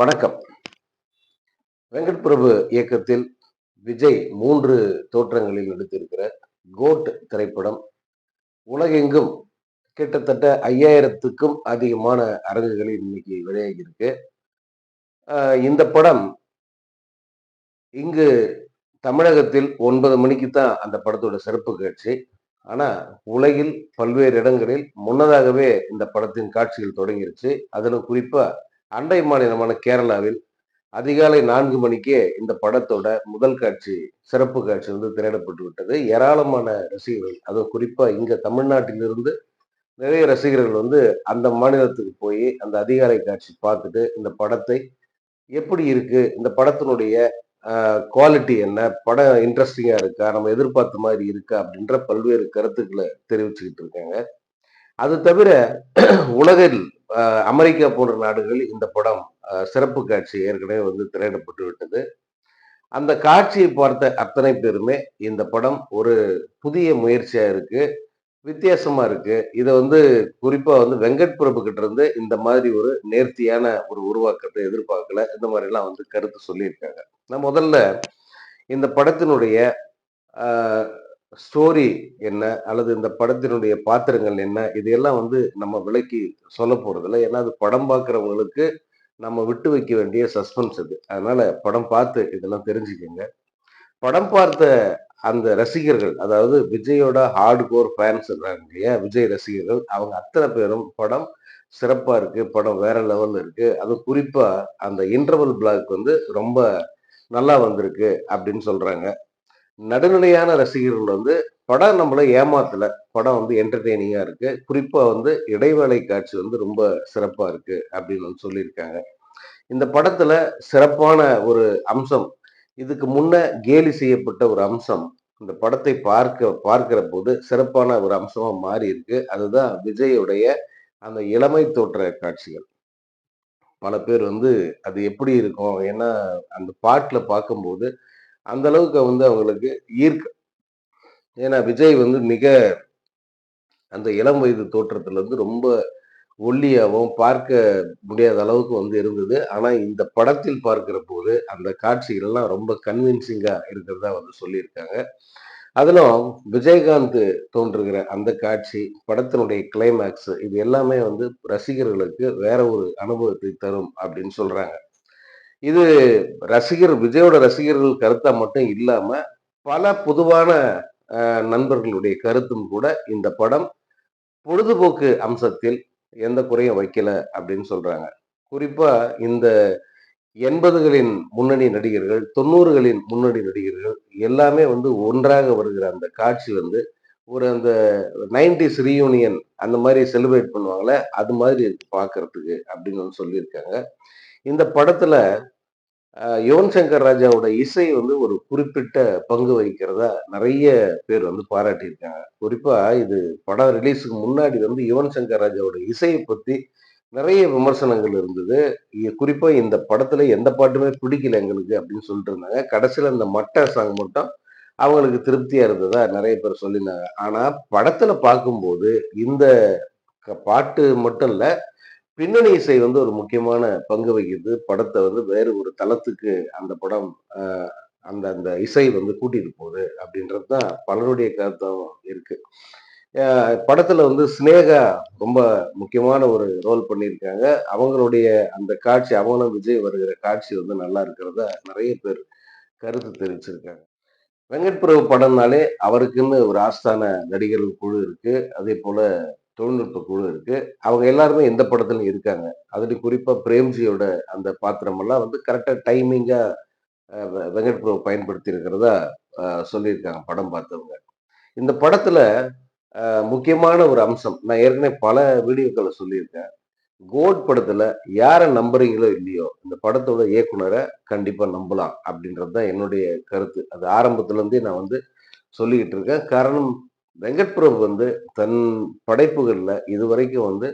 வணக்கம். வெங்கட் பிரபு இயக்கத்தில் விஜய் மூன்று தோற்றங்களில் நடித்திருக்கிற கோட் திரைப்படம். உலகெங்கும் கிட்டத்தட்ட ஐயாயிரத்துக்கும் அதிகமான அரங்குகளில் இன்னைக்கு வெளியாகி இருக்கு இந்த படம் இங்கு தமிழகத்தில் ஒன்பது மணிக்கு தான் அந்த படத்தோட சிறப்பு காட்சி. ஆனால் உலகில் பல்வேறு இடங்களில் முன்னதாகவே இந்த படத்தின் காட்சிகள் தொடங்கிருச்சு. அதில் குறிப்பாக அண்டை மாநிலமான கேரளாவில் அதிகாலை நான்கு மணிக்கே இந்த படத்தோட முதல் காட்சி சிறப்பு காட்சி வந்து திரையிடப்பட்டு விட்டது ஏராளமான ரசிகர்கள் அதுவும் குறிப்பா இங்க தமிழ்நாட்டிலிருந்து நிறைய ரசிகர்கள் வந்து அந்த மாநிலத்துக்கு போய் அந்த அதிகாலை காட்சி பார்த்துட்டு இந்த படத்தை எப்படி இருக்கு இந்த படத்தினுடைய குவாலிட்டி என்ன படம் இன்ட்ரெஸ்டிங்கா இருக்கா நம்ம எதிர்பார்த்த மாதிரி இருக்கா அப்படின்ற பல்வேறு கருத்துக்களை தெரிவிச்சுக்கிட்டு இருக்காங்க. அது தவிர உலகில் அமெரிக்கா போன்ற நாடுகளில் இந்த படம் சிறப்பு காட்சி ஏற்கனவே வந்து திரையிடப்பட்டு விட்டது. அந்த காட்சியை பார்த்த அத்தனை பேருமே இந்த படம் ஒரு புதிய முயற்சியாக இருக்கு வித்தியாசமா இருக்கு. இதை வந்து குறிப்பா வந்து வெங்கட் பிரபு கிட்ட இருந்து இந்த மாதிரி ஒரு நேர்த்தியான ஒரு உருவாக்கத்தை எதிர்பார்க்கல. இந்த மாதிரி எல்லாம் வந்து கருத்து சொல்லியிருக்காங்க. நான் முதல்ல இந்த படத்தினுடைய ஸ்டோரி என்ன? அல்லது இந்த படத்தினுடைய பாத்திரங்கள் என்ன? இதையெல்லாம் வந்து நம்ம விலைக்கு சொல்ல போறதில்ல. ஏன்னா அது படம் பார்க்குறவங்களுக்கு நம்ம விட்டு வைக்க வேண்டிய சஸ்பென்ஸ் அது. அதனால படம் பார்த்து இதெல்லாம் தெரிஞ்சுக்கோங்க. படம் பார்த்த அந்த ரசிகர்கள் அதாவது விஜயோட ஹார்ட் கோர் ஃபேன்ஸ் இருக்காங்க இல்லையா? விஜய் ரசிகர்கள் அவங்க அத்தனை பேரும் படம் சிறப்பாக இருக்குது படம் வேற லெவலில் இருக்குது அது குறிப்பாக அந்த இன்டர்வல் பிளாக் வந்து ரொம்ப நல்லா வந்திருக்கு அப்படின்னு சொல்கிறாங்க நடுநிலையான ரசிகர்கள் வந்து படம் நம்மளை ஏமாத்தல. படம் வந்து என்டர்டெய்னிங்கா இருக்கு. குறிப்பா வந்து இடைவேளை காட்சி வந்து ரொம்ப சிறப்பா இருக்கு அப்படின்னு வந்து சொல்லியிருக்காங்க. இந்த படத்துல சிறப்பான ஒரு அம்சம் இதுக்கு முன்ன கேலி செய்யப்பட்ட ஒரு அம்சம் இந்த படத்தை பார்க்க பார்க்கிற போது சிறப்பான ஒரு அம்சமா மாறி இருக்கு. அதுதான் விஜயுடைய அந்த இளமை தோற்ற காட்சிகள். பல பேர் வந்து அது எப்படி இருக்கும்? ஏன்னா அந்த பாட்டுல பார்க்கும்போது அந்த அளவுக்கு வந்து அவங்களுக்கு ஈர்க்க. ஏன்னா விஜய் வந்து மிக அந்த இளம் வயது தோற்றத்துல இருந்து ரொம்ப ஒல்லியாகவும் பார்க்க முடியாத அளவுக்கு வந்து இருந்தது. ஆனா இந்த படத்தில் பார்க்கிற போது அந்த காட்சிகள்லாம் ரொம்ப கன்வின்சிங்கா இருக்கிறதா வந்து சொல்லியிருக்காங்க. அதிலும் விஜயகாந்த் தோன்றுகிற அந்த காட்சி படத்தினுடைய கிளைமேக்ஸ் இது எல்லாமே வந்து ரசிகர்களுக்கு வேற ஒரு அனுபவத்தை தரும் அப்படின்னு சொல்றாங்க. இது ரசிகர் விஜயோட ரசிகர்கள் கருத்தா மட்டும் இல்லாம பல பொதுவான நண்பர்களுடைய கருத்தும் கூட இந்த படம் பொழுதுபோக்கு அம்சத்தில் எந்த குறையும் வைக்கல அப்படின்னு சொல்றாங்க. குறிப்பா இந்த எண்பதுகளின் முன்னணி நடிகர்கள் தொண்ணூறுகளின் முன்னணி நடிகர்கள் எல்லாமே வந்து ஒன்றாக வருகிற அந்த காட்சி வந்து ஒரு அந்த நைன்டிஸ் ரீயூனியன் அந்த மாதிரி செலிப்ரேட் பண்ணுவாங்களே அது மாதிரி இருக்கு பார்க்கறதுக்கு அப்படின்னு வந்து சொல்லியிருக்காங்க. இந்த படத்துல யுவன் சங்கர் ராஜாவோட இசை வந்து ஒரு குறிப்பிட்ட பங்கு வகிக்கிறதா நிறைய பேர் வந்து பாராட்டியிருக்காங்க. குறிப்பா இது படம் ரிலீஸுக்கு முன்னாடி வந்து யுவன் சங்கர் ராஜாவோட இசையை பத்தி நிறைய விமர்சனங்கள் இருந்தது. குறிப்பா இந்த படத்துல எந்த பாட்டுமே பிடிக்கல எங்களுக்கு அப்படின்னு சொல்லிட்டு இருந்தாங்க. கடைசியில இந்த மட்ட சாங் மட்டும் அவங்களுக்கு திருப்தியா இருந்ததா நிறைய பேர் சொல்லியிருந்தாங்க. ஆனா படத்துல பார்க்கும்போது இந்த பாட்டு மட்டும் இல்லை பின்னணி இசை வந்து ஒரு முக்கியமான பங்கு வகிக்குது. படத்தை வந்து வேறு ஒரு தளத்துக்கு அந்த படம் அந்த அந்த இசை வந்து கூட்டிட்டு போகுது அப்படின்றது தான் பலருடைய கருத்தும் இருக்கு. படத்துல வந்து ஸ்னேகா ரொம்ப முக்கியமான ஒரு ரோல் பண்ணியிருக்காங்க. அவங்களுடைய அந்த காட்சி அவங்களும் விஜய் வருகிற காட்சி வந்து நல்லா இருக்கிறத நிறைய பேர் கருத்து தெரிவிச்சிருக்காங்க. வெங்கட் பிரபு படம்னாலே அவருக்குன்னு ஒரு ஆஸ்தான நடிகர்கள் குழு இருக்கு. அதே போல தொழில்நுட்ப குழு இருக்கு. அவங்க எல்லாருமே எந்த படத்துலையும் இருக்காங்க. அதுல குறிப்பா பிரேம்ஜியோட அந்த பாத்திரம் எல்லாம் வந்து கரெக்டா டைமிங்கா வெங்கட் பிரபு பயன்படுத்தி இருக்கிறதா சொல்லியிருக்காங்க படம் பார்த்தவங்க. இந்த படத்துல முக்கியமான ஒரு அம்சம் நான் ஏற்கனவே பல வீடியோக்களை சொல்லியிருக்கேன். கோட் படத்துல யாரை நம்புறீங்களோ இல்லையோ இந்த படத்தோட இயக்குனரை கண்டிப்பா நம்பலாம் அப்படின்றது தான் என்னுடைய கருத்து. அது ஆரம்பத்துல இருந்தே நான் வந்து சொல்லிக்கிட்டு இருக்கேன் காரணம் வெங்கட் பிரபு வந்து தன் படைப்புகளில் இதுவரைக்கும் வந்து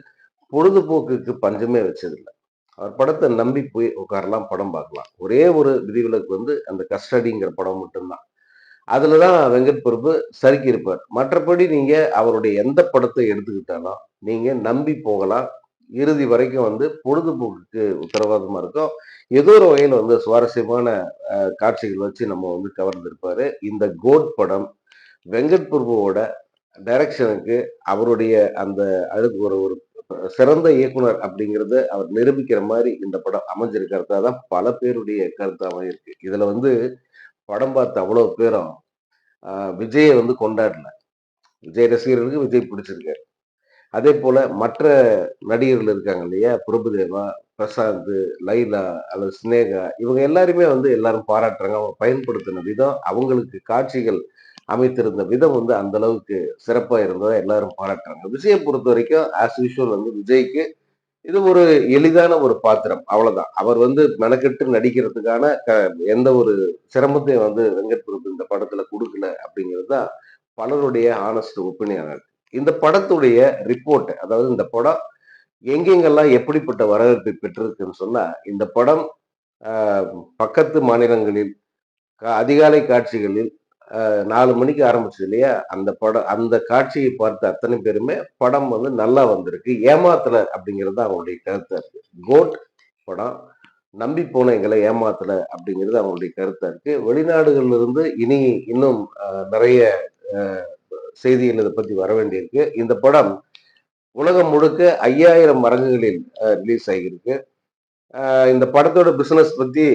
பொழுதுபோக்குக்கு பஞ்சமே வச்சதில்லை. அவர் படத்தை நம்பி போய் உட்காரலாம் படம் பார்க்கலாம். ஒரே ஒரு விதிவிலக்கு வந்து அந்த கஸ்டடிங்கிற படம் மட்டும்தான். அதுலதான் வெங்கட் பிரபு சறுக்கி இருப்பார் மற்றபடி நீங்கள் அவருடைய எந்த படத்தை எடுத்துக்கிட்டாலும் நீங்கள் நம்பி போகலாம். இறுதி வரைக்கும் வந்து பொழுதுபோக்குக்கு உத்தரவாதமாக இருக்கும். ஏதோ ஒரு வகையில் வந்து சுவாரஸ்யமான காட்சிகள் வச்சு நம்ம வந்து கவர்ந்திருப்பாரு. இந்த கோட் படம் வெங்கட் பிரபுவோட டைரக்ஷனுக்கு அவருடைய அந்த அழுக்கு ஒரு ஒரு சிறந்த இயக்குனர் அப்படிங்கிறத அவர் நிரூபிக்கிற மாதிரி இந்த படம் அமைஞ்சிருக்கிறதா தான் பல பேருடைய கருத்தாகவும் இருக்கு. இதுல வந்து படம் பார்த்த அவ்வளோ பேரும் விஜயை வந்து கொண்டாடல. விஜய் ரசிகர்களுக்கு விஜய் பிடிச்சிருக்காரு. அதே போல மற்ற நடிகர்கள் இருக்காங்க இல்லையா? பிரபுதேவா பிரசாந்த் லைலா அல்லது ஸ்னேகா இவங்க எல்லாருமே வந்து எல்லாரும் பாராட்டுறாங்க. அவங்க பயன்படுத்தின விதம் அவங்களுக்கு காட்சிகள் அமைத்திருந்த விதம் வந்து அந்த அளவுக்கு சிறப்பா இருந்ததா எல்லாரும் பாராட்டுறாங்க. விஜயை பொறுத்த வரைக்கும் ஆஸ் யூஷுவல் வந்து விஜய்க்கு இது ஒரு எளிதான ஒரு பாத்திரம். அவ்வளவுதான். அவர் வந்து மெனக்கெட்டு நடிக்கிறதுக்கான க- எந்த ஒரு சிரமத்தையும் வந்து வெங்கட் பிரபு இந்த படத்துல கொடுக்கல அப்படிங்கிறது தான் பலருடைய ஆனஸ்ட் ஒப்பீனியன் இந்த படத்துடைய ரிப்போர்ட் அதாவது இந்த படம் எங்கெங்கெல்லாம் எப்படிப்பட்ட வரவேற்பை பெற்றிருக்குன்னு சொன்னா இந்த படம் பக்கத்து மாநிலங்களில் அதிகாலை காட்சிகளில் நாலு மணிக்கு ஆரம்பிச்சது இல்லையா? அந்த படம் அந்த காட்சியை பார்த்த அத்தனை பேருமே படம் வந்து நல்லா வந்திருக்கு. ஏமாத்தல அப்படிங்கிறது தான் அவங்களுடைய கருத்தா இருக்கு. கோட் படம் நம்பி போன எங்களை ஏமாத்தல அப்படிங்கிறது அவங்களுடைய கருத்தா இருக்கு. வெளிநாடுகள்ல இருந்து இனி இன்னும் நிறைய செய்திகள் இதை பத்தி வர வேண்டியிருக்கு. இந்த படம் உலகம் முழுக்க ஐயாயிரம் மரங்குகளில் ரிலீஸ் ஆகியிருக்கு. இந்த படத்தோட பிசினஸ் பத்தி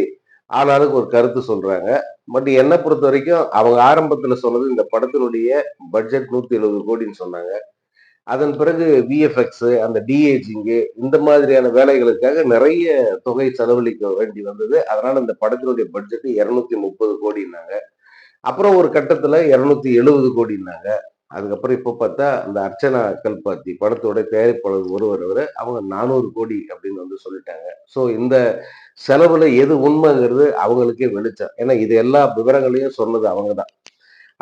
ஆனாலும் ஒரு கருத்து சொல்றாங்க. பட் என்னை பொறுத்த வரைக்கும் அவங்க ஆரம்பத்துல சொன்னது இந்த படத்தினுடைய பட்ஜெட் நூத்தி எழுபது கோடின்னு சொன்னாங்க. அதன் பிறகு விஎஃப்எக்ஸ் அந்த டிஏஜிங்கு இந்த மாதிரியான வேலைகளுக்காக நிறைய தொகை செலவழிக்க வேண்டி வந்தது. அதனால இந்த படத்தினுடைய பட்ஜெட் இருநூத்தி முப்பது கோடினாங்க அப்புறம் ஒரு கட்டத்துல இருநூத்தி எழுபது கோடினாங்க அதுக்கப்புறம் இப்போ பார்த்தா அந்த அர்ச்சனா கல்பாத்தி படத்தோட தயாரிப்பாளர் ஒருவர் அவர் அவங்க நானூறு கோடி அப்படின்னு வந்து சொல்லிட்டாங்க. ஸோ இந்த செலவில் எது உண்மைங்கிறது அவங்களுக்கே வெளிச்சம். ஏன்னா இது எல்லா விவரங்களையும் சொன்னது அவங்க தான்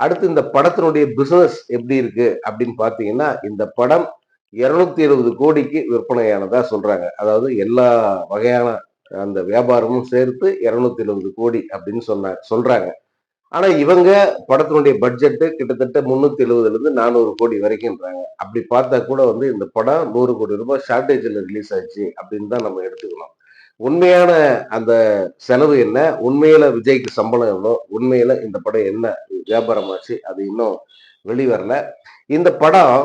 அடுத்து இந்த படத்தினுடைய பிஸ்னஸ் எப்படி இருக்கு அப்படின்னு பார்த்தீங்கன்னா இந்த படம் இருநூத்தி எழுபது கோடிக்கு விற்பனையானதா சொல்றாங்க. அதாவது எல்லா வகையான அந்த வியாபாரமும் சேர்த்து இருநூத்தி எழுபது கோடி அப்படின்னு சொன்ன சொல்றாங்க. ஆனா இவங்க படத்தினுடைய பட்ஜெட்டு கிட்டத்தட்ட முன்னூத்தி எழுபதுல இருந்து நானூறு கோடி வரைக்கும்ன்றாங்க. அப்படி பார்த்தா கூட வந்து இந்த படம் நூறு கோடி ரூபாய் ஷார்டேஜ்ல ரிலீஸ் ஆச்சு அப்படின்னு தான் நம்ம எடுத்துக்கணும். உண்மையான அந்த செலவு என்ன? உண்மையில விஜய்க்கு சம்பளம் எவ்வளோ? உண்மையில இந்த படம் என்ன? வியாபாரமாச்சு அது இன்னும் வெளிவரல. இந்த படம்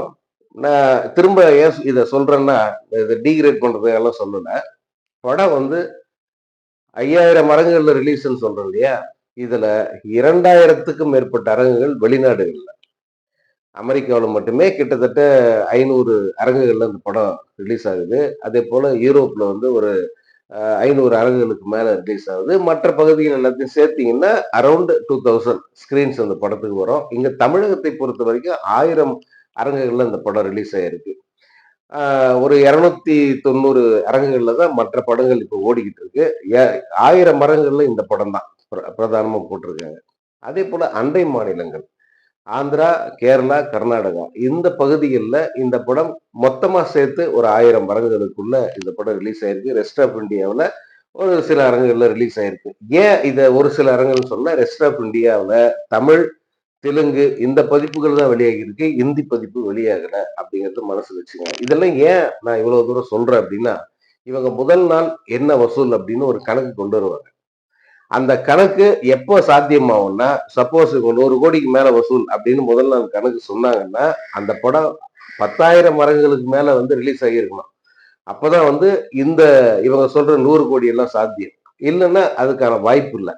நான் திரும்ப ஏன் இதை சொல்றேன்னா இதை டீக்ரேட் பண்றது எல்லாம் படம் வந்து ஐயாயிரம் மரங்கள்ல ரிலீஸ்ன்னு சொல்றேன் இல்லையா? இதுல இரண்டாயிரத்துக்கும் மேற்பட்ட அரங்குகள் வெளிநாடுகள்ல. அமெரிக்காவில் மட்டுமே கிட்டத்தட்ட ஐநூறு அரங்குகள்ல இந்த படம் ரிலீஸ் ஆகுது. அதே போல யூரோப்ல வந்து ஒரு ஐநூறு அரங்குகளுக்கு மேல ரிலீஸ் ஆகுது. மற்ற பகுதிகள் எல்லாத்தையும் சேர்த்தீங்கன்னா அரௌண்ட் டூ தௌசண்ட் ஸ்கிரீன்ஸ் அந்த படத்துக்கு வரும். இங்க தமிழகத்தை பொறுத்த வரைக்கும் ஆயிரம் அரங்குகள்ல இந்த படம் ரிலீஸ் ஆயிருக்கு. ஒரு இரநூத்தி தொண்ணூறு அரங்குகள்ல தான் மற்ற படங்கள் இப்போ ஓடிக்கிட்டு இருக்கு. ஏ- ஆயிரம் அரங்குகள்ல இந்த படம் தான். பிர- போட்டிருக்காங்க. அதே போல அண்டை மாநிலங்கள். ஆந்திரா கேரளா கர்நாடகா. இந்த பகுதிகளில் இந்த படம் மொத்தமாக சேர்த்து ஒரு ஆயிரம் அரங்குகளுக்குள்ள இந்த படம் ரிலீஸ் ஆயிருக்கு. ரெஸ்ட் ஆஃப் இந்தியாவில் ஒரு சில அரங்குகளில் ரிலீஸ் ஆயிருக்கு. ஏன் இதை ஒரு சில அரங்குகள் சொன்னால் ரெஸ்ட் ஆஃப் இந்தியாவில் தமிழ் தெலுங்கு இந்த பதிப்புகள் தான் வெளியாகி இருக்கு இந்தி பதிப்பு வெளியாகல அப்படிங்கிறது மனசில் வச்சுங்க. இதெல்லாம் ஏன் நான் இவ்வளவு தூரம் சொல்றேன் அப்படின்னா இவங்க முதல் நாள் என்ன வசூல் அப்படின்னு ஒரு கணக்கு கொண்டு வருவாங்க. அந்த கணக்கு எப்போ சாத்தியமாகும்னா சப்போஸ் நூறு கோடிக்கு மேல வசூல் அப்படின்னு முதல் நாள் கணக்கு சொன்னாங்கன்னா அந்த படம் பத்தாயிரம் மரங்களுக்கு மேல வந்து ரிலீஸ் ஆகியிருக்கணும் அப்பதான் வந்து இந்த இவங்க சொல்ற நூறு கோடி எல்லாம் சாத்தியம். இல்லைன்னா அதுக்கான வாய்ப்பு இல்லை.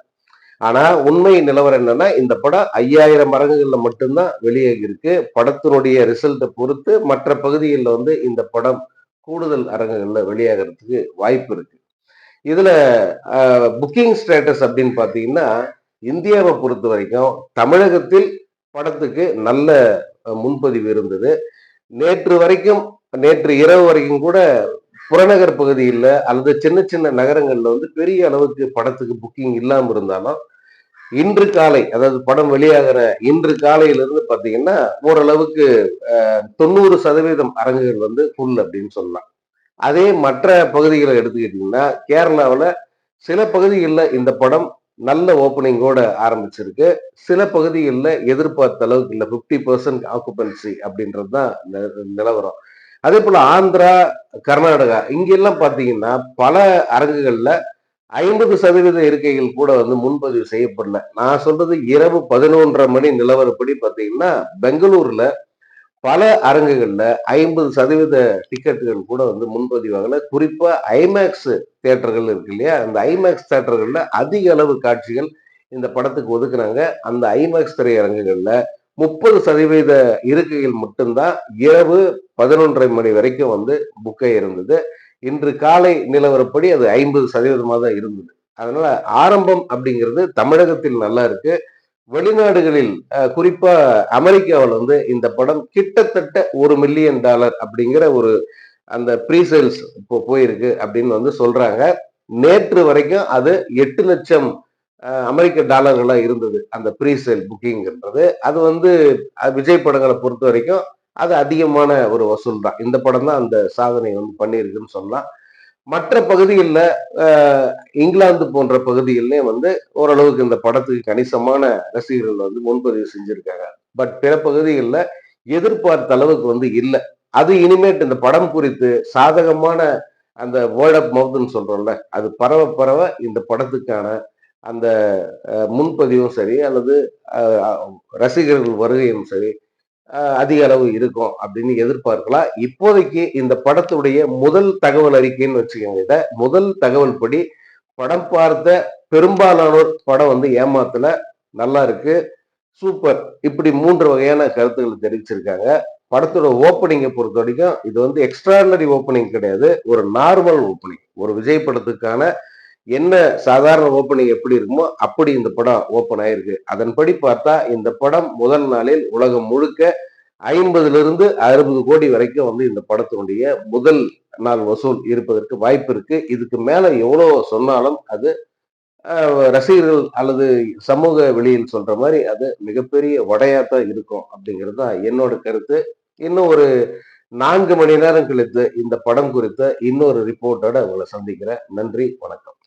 ஆனா உண்மை நிலவரம் என்னன்னா இந்த படம் ஐயாயிரம் அரங்குகள்ல மட்டும்தான் வெளியாகி இருக்கு. படத்தினுடைய ரிசல்ட்டை பொறுத்து மற்ற பகுதிகளில் வந்து இந்த படம் கூடுதல் அரங்குகள்ல வெளியாகிறதுக்கு வாய்ப்பு இருக்கு. இதுல புக்கிங் ஸ்டேட்டஸ் அப்படின்னு பாத்தீங்கன்னா இந்தியாவை பொறுத்த வரைக்கும் தமிழகத்தில் படத்துக்கு நல்ல முன்பதிவு இருந்தது. நேற்று வரைக்கும் நேற்று இரவு வரைக்கும் கூட புறநகர் பகுதியில் அல்லது சின்ன சின்ன நகரங்களில் வந்து பெரிய அளவுக்கு படத்துக்கு புக்கிங் இல்லாமல் இருந்தாலும் இன்று காலை அதாவது படம் வெளியாகிற இன்று காலையிலிருந்து பார்த்தீங்கன்னா ஓரளவுக்கு தொண்ணூறு சதவீதம் அரங்குகள் வந்து ஃபுல் அப்படின்னு சொல்லலாம். அதே மற்ற பகுதிகளை எடுத்துக்கிட்டீங்கன்னா கேரளாவில் சில பகுதிகளில் இந்த படம் நல்ல ஓப்பனிங்கோட ஆரம்பிச்சிருக்கு. சில பகுதிகளில் எதிர்பார்த்த அளவுக்கு இல்லை ஃபிஃப்டி பர்சன்ட் ஆக்குபன்சி அப்படின்றது தான் நிலவரம். அதே போல் ஆந்திரா கர்நாடகா இங்கெல்லாம் பார்த்தீங்கன்னா பல அரங்குகளில் ஐம்பது சதவீத இருக்கைகள் கூட வந்து முன்பதிவு செய்யப்படல. நான் சொல்றது இரவு பதினொன்றரை மணி நிலவரப்படி பார்த்தீங்கன்னா பெங்களூர்ல பல அரங்குகள்ல ஐம்பது சதவீத டிக்கெட்டுகள் கூட வந்து முன்பதிவாகல. குறிப்பா ஐமேக்ஸ் தேட்டர்கள் இருக்கு இல்லையா? அந்த ஐமேக்ஸ் தேட்டர்களில் அதிக அளவு காட்சிகள் இந்த படத்துக்கு ஒதுக்குனாங்க. அந்த ஐமேக்ஸ் திரையரங்குகள்ல முப்பது சதவீத இருக்கைகள் மட்டும்தான் இரவு பதினொன்றரை மணி வரைக்கும் வந்து புக்கை இருந்தது. இன்று காலை நிலவரப்படி அது ஐம்பது சதவீதமாக தான் இருந்தது. அதனால ஆரம்பம் அப்படிங்கிறது தமிழகத்தில் நல்லா இருக்கு. வெளிநாடுகளில் குறிப்பா அமெரிக்காவில் வந்து இந்த படம் கிட்டத்தட்ட ஒரு மில்லியன் டாலர் அப்படிங்கிற ஒரு அந்த ப்ரீசேல்ஸ் இப்போ போயிருக்கு அப்படின்னு வந்து சொல்றாங்க. நேற்று வரைக்கும் அது எட்டு லட்சம் அமெரிக்க டாலர்களா இருந்தது அந்த ப்ரீசேல் புக்கிங்ன்றது அது வந்து விஜய் படங்களை பொறுத்த வரைக்கும் அது அதிகமான ஒரு வசூல் தான். இந்த படம் தான் அந்த சாதனை வந்து பண்ணியிருக்குன்னு சொல்லலாம். மற்ற பகுதிகளில் இங்கிலாந்து போன்ற பகுதிகளிலே வந்து ஓரளவுக்கு இந்த படத்துக்கு கணிசமான ரசிகர்கள் வந்து முன்பதிவு செஞ்சிருக்காங்க. பட் பிற பகுதிகளில் எதிர்பார்த்த அளவுக்கு வந்து இல்லை. அது இனிமேட்டு இந்த படம் குறித்து சாதகமான அந்த வேர்ட் ஆஃப் மவுத்னு சொல்றோம்ல அது பரவ பரவ இந்த படத்துக்கான அந்த முன்பதிவும் சரி அல்லது ரசிகர்கள் வருகையும் சரி அதிக அளவு இருக்கும் அப்படின்னு எதிர்பார்க்கலாம். இப்போதைக்கு இந்த படத்துடைய முதல் தகவல் அறிக்கைன்னு வச்சுக்கோங்க. இதை முதல் தகவல் படி படம் பார்த்த பெரும்பாலானோர் படம் வந்து ஏமாத்துல. நல்லா இருக்கு. சூப்பர். இப்படி மூன்று வகையான கருத்துக்கள் தெரிவிச்சிருக்காங்க. படத்தோட ஓப்பனிங்கை பொறுத்த வரைக்கும் இது வந்து எக்ஸ்ட்ராடனரி ஓப்பனிங் கிடையாது. ஒரு நார்மல் ஓப்பனிங் ஒரு விஜய் படத்துக்கான என்ன சாதாரண ஓப்பனிங் எப்படி இருக்குமோ அப்படி இந்த படம் ஓப்பன் ஆயிருக்கு. அதன்படி பார்த்தா இந்த படம் முதல் நாளில் உலகம் முழுக்க ஐம்பதுலேருந்து அறுபது கோடி வரைக்கும் வந்து இந்த படத்தினுடைய முதல் நாள் வசூல் இருப்பதற்கு வாய்ப்பு இருக்கு. இதுக்கு மேலே எவ்வளோ சொன்னாலும் அது ரசிகர்கள் அல்லது சமூக வெளியில் சொல்ற மாதிரி அது மிகப்பெரிய வடையாத்தான் இருக்கும் அப்படிங்கிறது தான் என்னோட கருத்து. இன்னும் ஒரு நான்கு மணி நேரம் கழித்து இந்த படம் குறித்த இன்னொரு ரிப்போர்ட்டோட உங்களை சந்திக்கிறேன். நன்றி வணக்கம்.